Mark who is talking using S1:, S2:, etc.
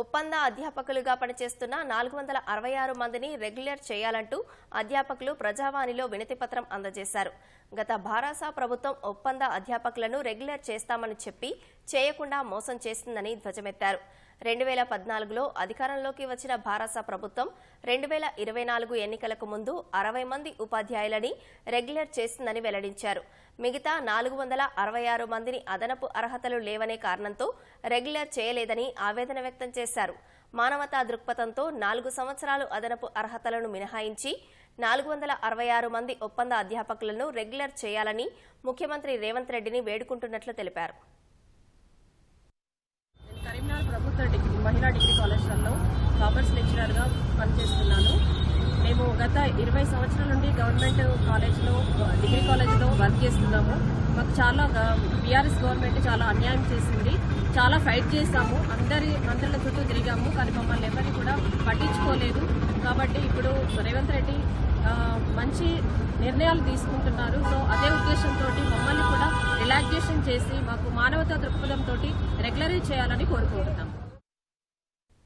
S1: ఒప్పంద అధ్యాపకులుగా పనిచేస్తున్న నాలుగు వందల అరవై ఆరు మందిని రెగ్యులర్ చేయాలంటూ అధ్యాపకులు ప్రజావాణిలో వినతిపత్రం అందజేశారు. గత భారాసా ప్రభుత్వం ఒప్పంద అధ్యాపకులను రెగ్యులర్ చేస్తామని చెప్పి చేయకుండా మోసం చేసిందని ధ్వజమెత్తారు. రెండు వేల పద్నాలుగులో అధికారంలోకి వచ్చిన భారాసా ప్రభుత్వం రెండు వేల ఇరవై నాలుగు ఎన్నికలకు ముందు అరవై మంది ఉపాధ్యాయులని రెగ్యులర్ చేసిందని వెల్లడించారు. మిగతా నాలుగు వందల అరవై ఆరు మందిని అదనపు అర్హతలు లేవనే కారణంతో రెగ్యులర్ చేయలేదని ఆవేదన వ్యక్తం చేశారు. మానవతా దృక్పథంతో నాలుగు సంవత్సరాలు అదనపు అర్హతలను మినహాయించి నాలుగు వందల అరవై ఆరు మంది ఒప్పంద అధ్యాపకులను రెగ్యులర్ చేయాలని ముఖ్యమంత్రి రేవంత్ రెడ్డిని వేడుకుంటున్నట్లు తెలిపారు.
S2: కరీంనగర్ ప్రభుత్వ డిగ్రీ మహిళా డిగ్రీ కాలేజ్లలో కామర్స్ లెక్చరర్గా పనిచేస్తున్నాను. మేము గత ఇరవై సంవత్సరాల నుండి గవర్నమెంట్ కాలేజ్లో చేస్తున్నాము. మాకు చాలా బీఆర్ఎస్ గవర్నమెంట్ చాలా అన్యాయం చేసింది. చాలా ఫైట్ చేశాము. అందరి అందరితో చుట్టూ తిరిగాము. కానీ మమ్మల్ని ఎవరిని కూడా పట్టించుకోలేదు. కాబట్టి ఇప్పుడు రేవంత్ రెడ్డి మంచి నిర్ణయాలు తీసుకుంటున్నారు. సో అదే ఉద్దేశంతో మమ్మల్ని కూడా రిలాక్సేషన్ చేసి మాకు మానవతా దృక్పథంతో రెగ్యులరీ చేయాలని కోరుకుంటున్నాం